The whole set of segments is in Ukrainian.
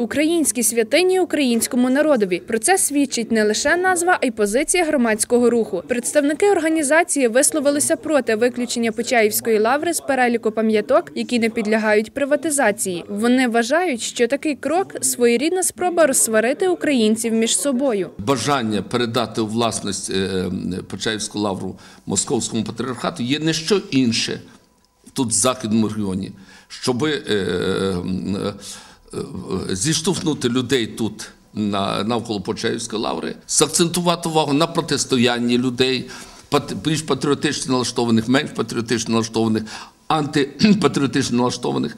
Українські святині українському народові. Про це свідчить не лише назва, а й позиція громадського руху. Представники організації висловилися проти виключення Почаївської лаври з переліку пам'яток, які не підлягають приватизації. Вони вважають, що такий крок своєрідна спроба розсварити українців між собою. бажання передати у власність е, Почаївську лавру Московському патріархату є не що інше тут в західному регіоні, щоб е, е, е, зіштовхнути людей тут. На навколо Почаївської лаври, закцентувати увагу на протистоянні людей, більш патріотично налаштованих, менш патріотично налаштованих, антипатріотично налаштованих.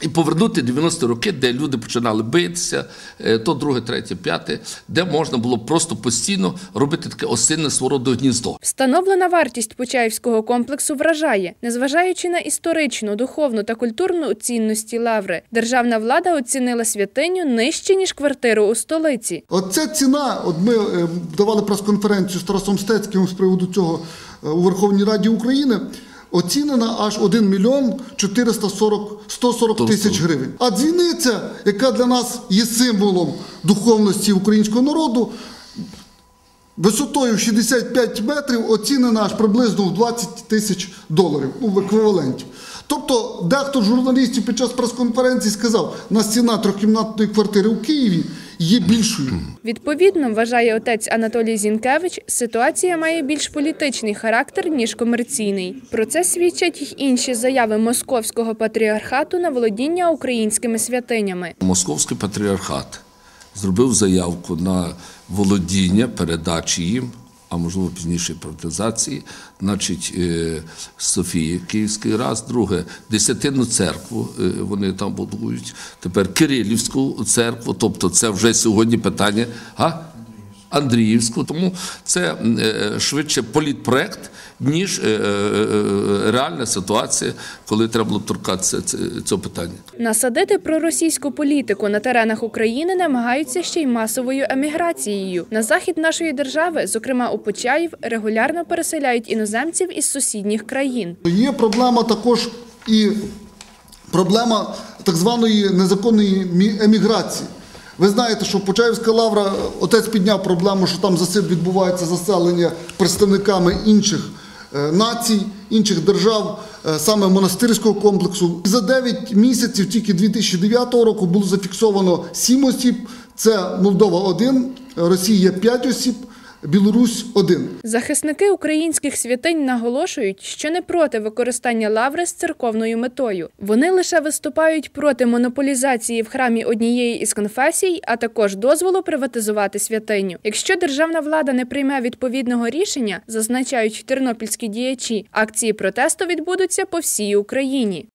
І повернути 90 роки, де люди починали битися, е, то друге, третє, п'яте, де можна було просто постійно робити таке осинне свороду гніздо. Встановлена вартість Почаївського комплексу вражає, незважаючи на історичну, духовну та культурну цінності лаври. Державна влада оцінила святиню нижче ніж квартиру у столиці. Оця ціна, от ми е, давали прес-конференцію з Тарасом Стецьким з приводу цього е, у Верховній Раді України. Оцінена аж 1 мільйон 440 140 тисяч гривень. А дзвіниця, яка для нас є символом духовності українського народу, висотою 65 метрів оцінена аж приблизно в 20 тисяч доларів ну, в еквіваленті. Тобто, дехто з журналістів під час прес-конференції сказав, на ціна трьохкімнатної квартири у Києві є більшою. Відповідно, вважає отець Анатолій Зінкевич, ситуація має більш політичний характер ніж комерційний. Про це свідчать й інші заяви московського патріархату на володіння українськими святинями. Московський патріархат зробив заявку на володіння, передачі їм, а можливо пізніше приватизації, значить, е, Софії Київський раз, друге, Десятинну церкву е, вони там будують, тепер Кирилівську церкву, тобто це вже сьогодні питання. А? Андріївську, тому це е, швидше політпроект, ніж е, е, реальна ситуація, коли треба було б торкатися цього питання. Насадити проросійську політику на теренах України намагаються ще й масовою еміграцією. На захід нашої держави, зокрема у Почаїв, регулярно переселяють іноземців із сусідніх країн. Є проблема також і проблема так званої незаконної мі- еміграції. Ви знаєте, що Почаївська лавра, отець підняв проблему, що там засип відбувається заселення представниками інших е, націй, інших держав, е, саме монастирського комплексу. За 9 місяців тільки 2009 року було зафіксовано 7 осіб. Це Молдова 1, Росія 5 осіб, Білорусь 1. Захисники українських святинь наголошують, що не проти використання лаври з церковною метою. Вони лише виступають проти монополізації в храмі однієї із конфесій, а також дозволу приватизувати святиню. Якщо державна влада не прийме відповідного рішення, зазначають тернопільські діячі, акції протесту відбудуться по всій Україні.